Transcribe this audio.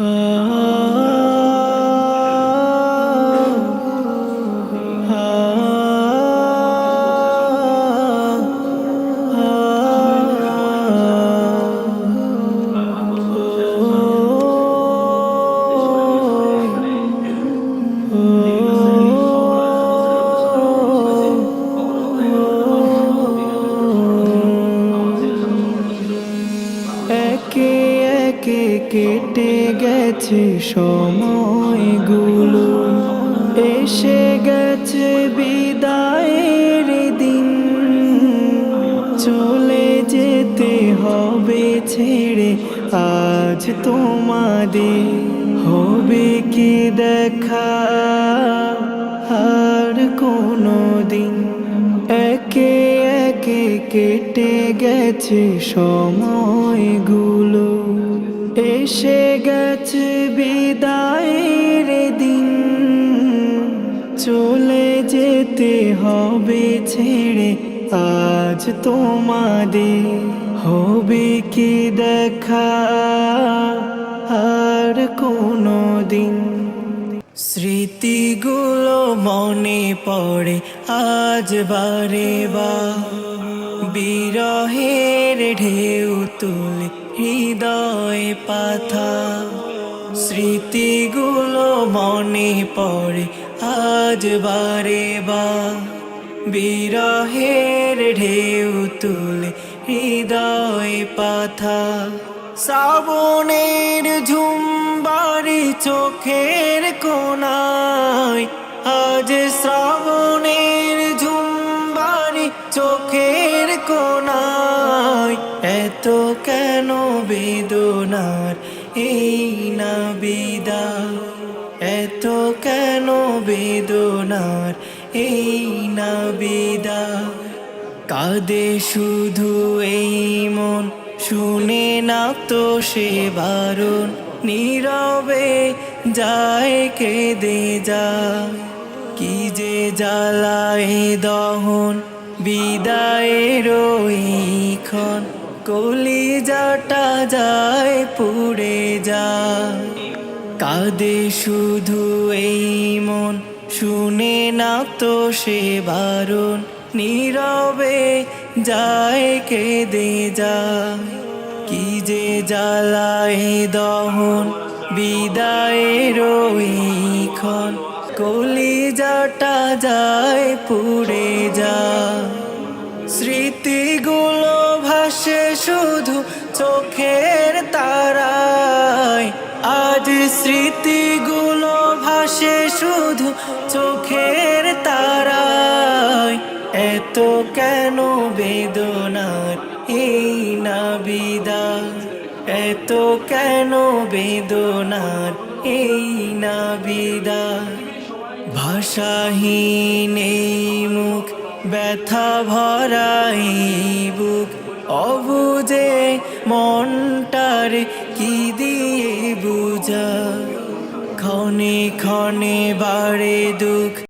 একে একে কেটে গেছে সময়গুলো। এসে গেছে বিদায়ের দিন। চলে যেতে হবে ছেড়ে, আজ তোমাদের হবে কি দেখা? আর কোনো দিন একে একে কেটে গেছে সময়গুলো। এসে গেছে বিদায়ের দিন। চলে যেতে হবে ছেড়ে আজ তোমাদের। হবে কি দেখা আর কোনো দিন স্মৃতিগুলো মনে পড়ে আজ বারে বা। বিরহের ঢেউ তুলে হৃদয় পাথা। স্মৃতিগুলো মনে পড়ে আজ বারে বা। বিরহের ঢেউ তুলে হৃদয় পাথা। শ্রাবণের ঝুমবারি চোখের কোনায় আজ শ্রাবণের ঝুমবারি চোখের কোনায় এত কেন বেদনার এই না বিদায় এত কেন বেদনার এই না বিদায় কাঁদে শুধু এই মন শুনে না তো সে বারণ। নীরবে যায়, কেঁদে যায়। কি যে জ্বালায় দহন, বিদায়ের ক্ষণ কলিজাটা যায়, পুড়ে যায়। কাঁদে শুধু এই মন। শুনে না তো সে বারণ। নীরবে যায় কেঁদে যায় কি যে জ্বালায় দহন বিদায়ের ক্ষণ। কলিজাটা যায় পুড়ে যায় স্মৃতিগুলো ভাসে শুধু চোখের তারায়। আজ স্মৃতিগুলো ভাসে শুধু চোখের তারায়। এত কেন বেদনার এই না বিদায় এত কেন বেদনার এই না বিদায় ভাষাহীন এই মুখ, ব্যথা ভরা বুক, অবুঝে মনটার কি দিয়ে বুঝা? ক্ষণে ক্ষণে বাড়ে দুঃখ।